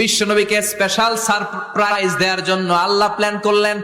বিশ্বনবীকে special surprise দেওয়ার জন্য আল্লাহ প্ল্যান করলেন।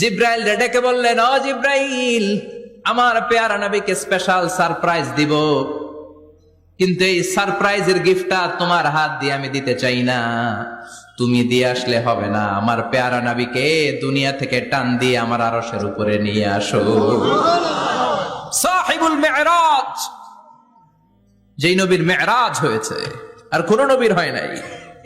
জিব্রাইল ডেকে বললেন, ও জিব্রাইল, আমার পেয়ারা নবীকে স্পেশাল সারপ্রাইজ দিব। কিন্তু এই সারপ্রাইজের গিফটটা তোমার হাত দিয়ে আমি দিতে চাই না। তুমি দিয়ে আসলে হবে না। আমার পেয়ারা নবীকে দুনিয়া থেকে টান দিয়ে আমার আরশের উপরে নিয়ে আসো। সাহিবুল মেরাজ, যেই নবীর মেরাজ হয়েছে, আর কোন নবীর হয় নাই।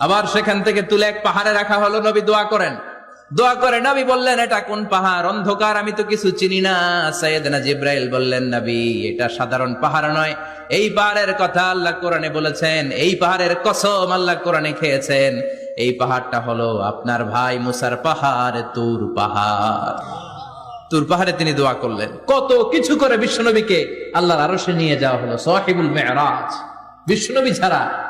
আবার সেখান থেকে তুলে এক পাহাড়ে রাখা হলো, নবী দোয়া করেন। দোয়া করে নবী বললেন, এটা কোন পাহাড়? অন্ধকার, আমি তো কিছু চিনি না। সৈয়দনা জিব্রাইল বললেন, নবী, এটা সাধারণ পাহাড় নয়। এই পাহাড়ের কথা আল্লাহ কোরআনে বলেছেন, এই পাহাড়ের কসম আল্লাহ কোরআনে খেয়েছেন। এই পাহাড়টা হলো আপনার ভাই মুসার পাহাড়, তুর পাহাড়। তুর পাহাড়ে তিনি দোয়া করলেন। কত কিছু করে বিশ্বনবীকে আল্লাহর আরশে নিয়ে যাওয়া হলো, সাহিবুল মেরাজ। বিশ্বনবী ছাড়া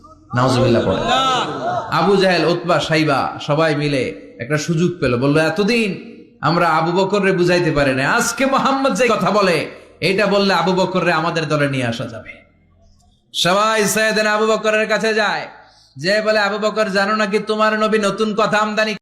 নাউজুবিল্লাহ পড়ে। আবু জাহেল উতবা সাইবা সবাই মিলে একটা সুযোগ পেল। বলল এতদিন আমরা আবু বকররে বুঝাইতে পারি না আজকে মোহাম্মদ যে কথা বলে এটা বললে আবু বকররে আমাদের দলে নিয়ে আসা যাবে। সবাই সৈয়দিন আবু বকরের কাছে যায়। যে বলে আবু বকর জানো নাকি তোমার নবী নতুন কথা আমদানি